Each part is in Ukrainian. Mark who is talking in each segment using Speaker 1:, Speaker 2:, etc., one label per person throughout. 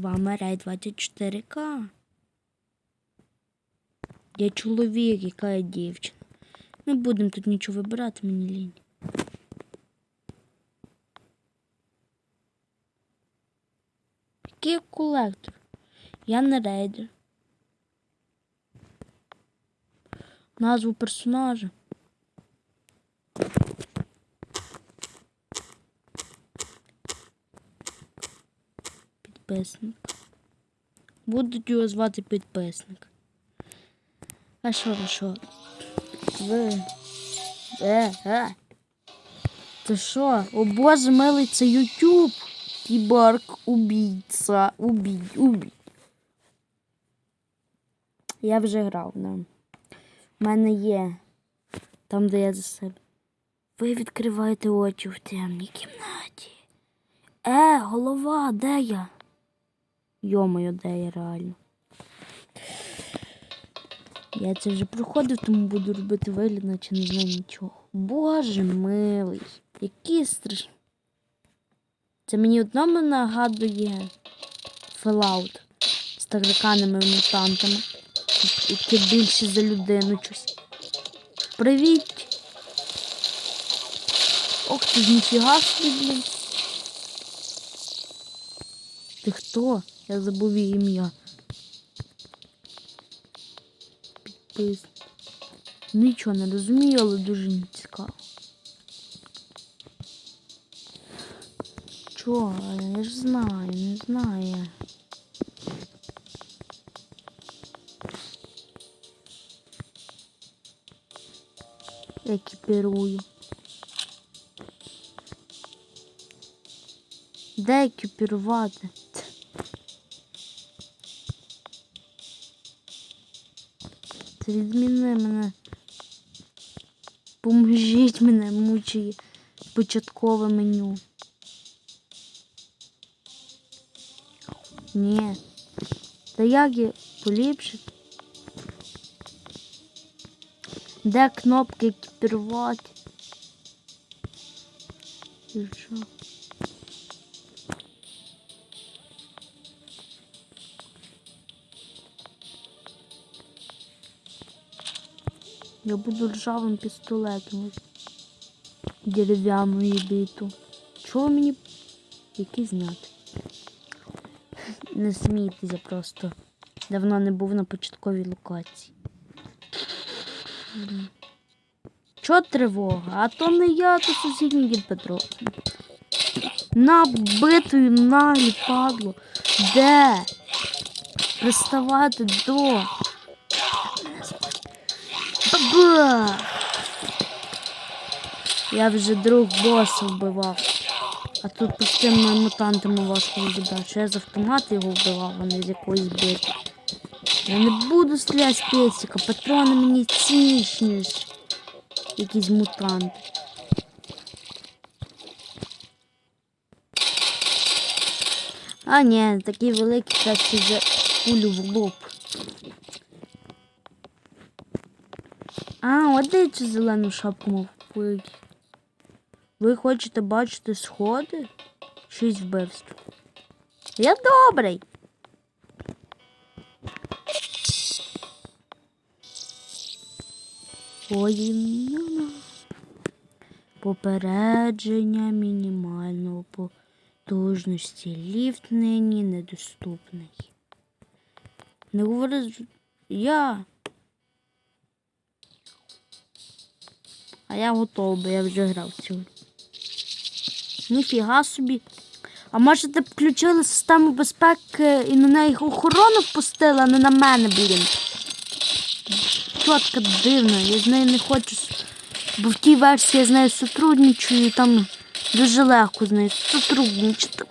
Speaker 1: вами Рей 24К. Я чоловік, яка я дівчина. Не будемо тут нічого вибирати, мені лінь. Який я колектор? Я не рейдер. Назву персонажа. Підписник. Будуть його звати підписник. А що ви що? Ви. Е, е. Це що? О боже милий, це Ютуб. Кіборг убійця. Убій, убій. Я вже грав, да. У мене є. Там, де я за себе. Ви відкриваєте очі в темній кімнаті. Е, голова, де я? Йомою, де я реально. Я це вже проходив, тому буду робити вигляд, наче не знаю нічого. Боже милий, який страшний. Це мені одному нагадує Fallout з тараканами мутантами, які більші за людину щось. Привіт! Ох ти ж ніфіга собі, блін. Ти хто? Я забув її ім'я. Підпис. Нічого не розумію, але дуже цікаво. Чо? Я ж знаю, не знаю. Екіпірую. Де екіпірувати? Відміни мене. Поможіть мене, мучає початкове меню. Ні. Та як я поліпшити? Де кнопки екіпірувати? І що? Я буду ржавим пістолетом. Дерев'яною биту. Чого мені які зняти? Не смійтеся просто. Давно не був на початковій локації. Чо тривога? А то не я, то сусідній дід Петро. На битою наглі падло. Де? Приставати до. Баба! Я вже друг боса вбивав. А тут пустими мутантами важко вибігати. Що я з автомата його вбивав, а не з якоїсь бити. Я не буду стріляти з песика, патрони мені цінніші, ніж якісь мутанти. А, ні, такі великі краще за кулю в лоб. А, от де цю зелену шапку мав купити. Ви хочете бачити сходи? Шість вбивств. Я добрий. Ой, ну-ну. Попередження мінімального потужності. Ліфт нині недоступний. Не говори з... Я. А я готовий, бо я вже грав цю. Ніфіга собі. А може ти б включили систему безпеки і на неї охорону впустила, а не на мене, блін. Тітка дивна, я з нею не хочу. Бо в тій версії я з нею сотрудничаю, і там дуже легко з нею сотрудничати.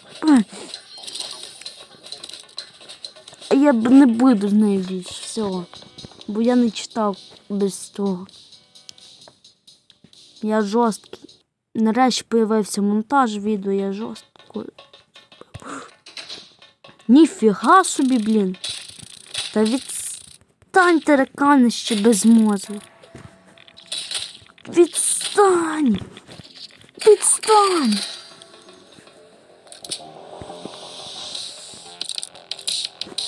Speaker 1: Я б не буду з нею більше всього. Бо я не читав без того. Я жорсткий. Нарешті появився монтаж відео, я жорстко. Ніфіга собі, блін. Та відстань тараканище безмозле. Відстань. Відстань.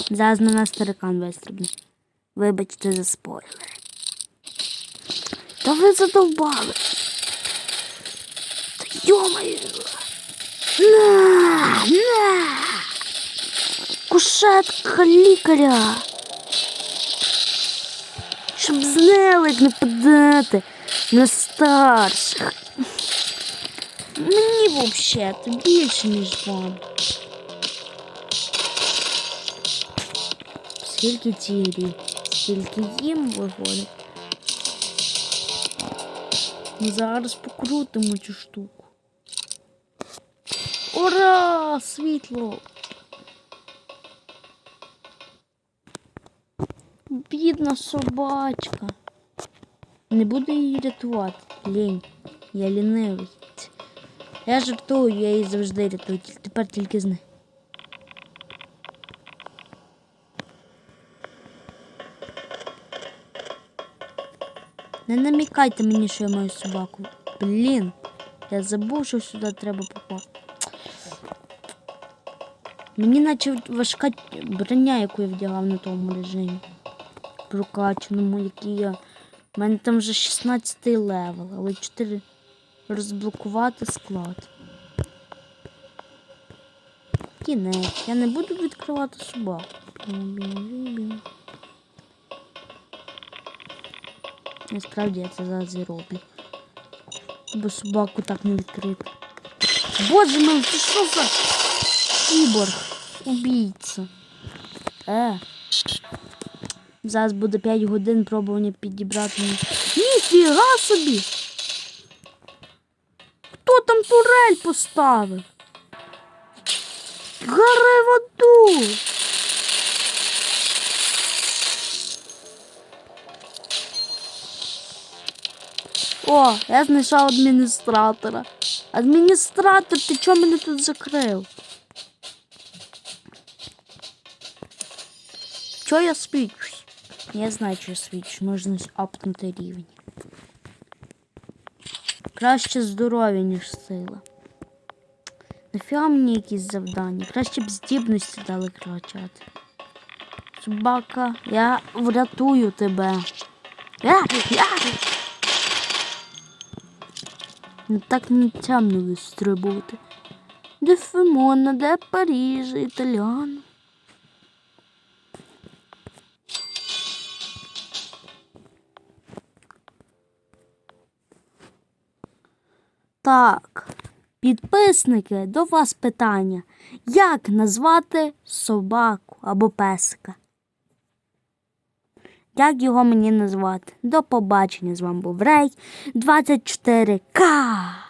Speaker 1: Зараз на нас таракан вистрибне. Вибачте за спойлер. Та ви задовбали. Та йомаю. На, на. Кушетка лікаря. Щоб знелик нападати на старших. Мені взагалі більше, ніж вам. Скільки цілі, скільки їм виходить. Ми зараз покрутимо цю штуку. Ура! Світло! Бідна собачка. Не буду її рятувати. Лінь. Я лінивий. Я жартую, я її завжди рятую. Тепер тільки з нею. Не намікайте мені, що я маю собаку. Блін, я забув, що сюди треба попасти. Мені наче важка броня, яку я вдягав на тому режимі. Прокачаному, який я. У мене там вже 16 левел, але 4 розблокувати склад. Кінець. Я не буду відкривати собаку. Насправді я це зараз і роблю. Бо собаку так не відкрити. Боже мій, це що за кіборг? Убійця. Е. Зараз буде 5 годин пробування підібрати. Ніфіга собі! Хто там турель поставив? Гори в! О, я знайшов адміністратора. Адміністратор, ти чого мене тут закрив? Чого я свічусь? Я знаю, що я свічу. Можна апнути рівень. Краще здоров'я, ніж сила. Нафіга мені якісь завдання? Краще б здібності дали кричати. Собака, я врятую тебе. Я, я. Не так не тямно вистрибувати. Де Фемона, де Парижа, Італіано. Так, підписники, до вас питання. Як назвати собаку або песика? Як його мені назвати? До побачення з вами був Рей 24К.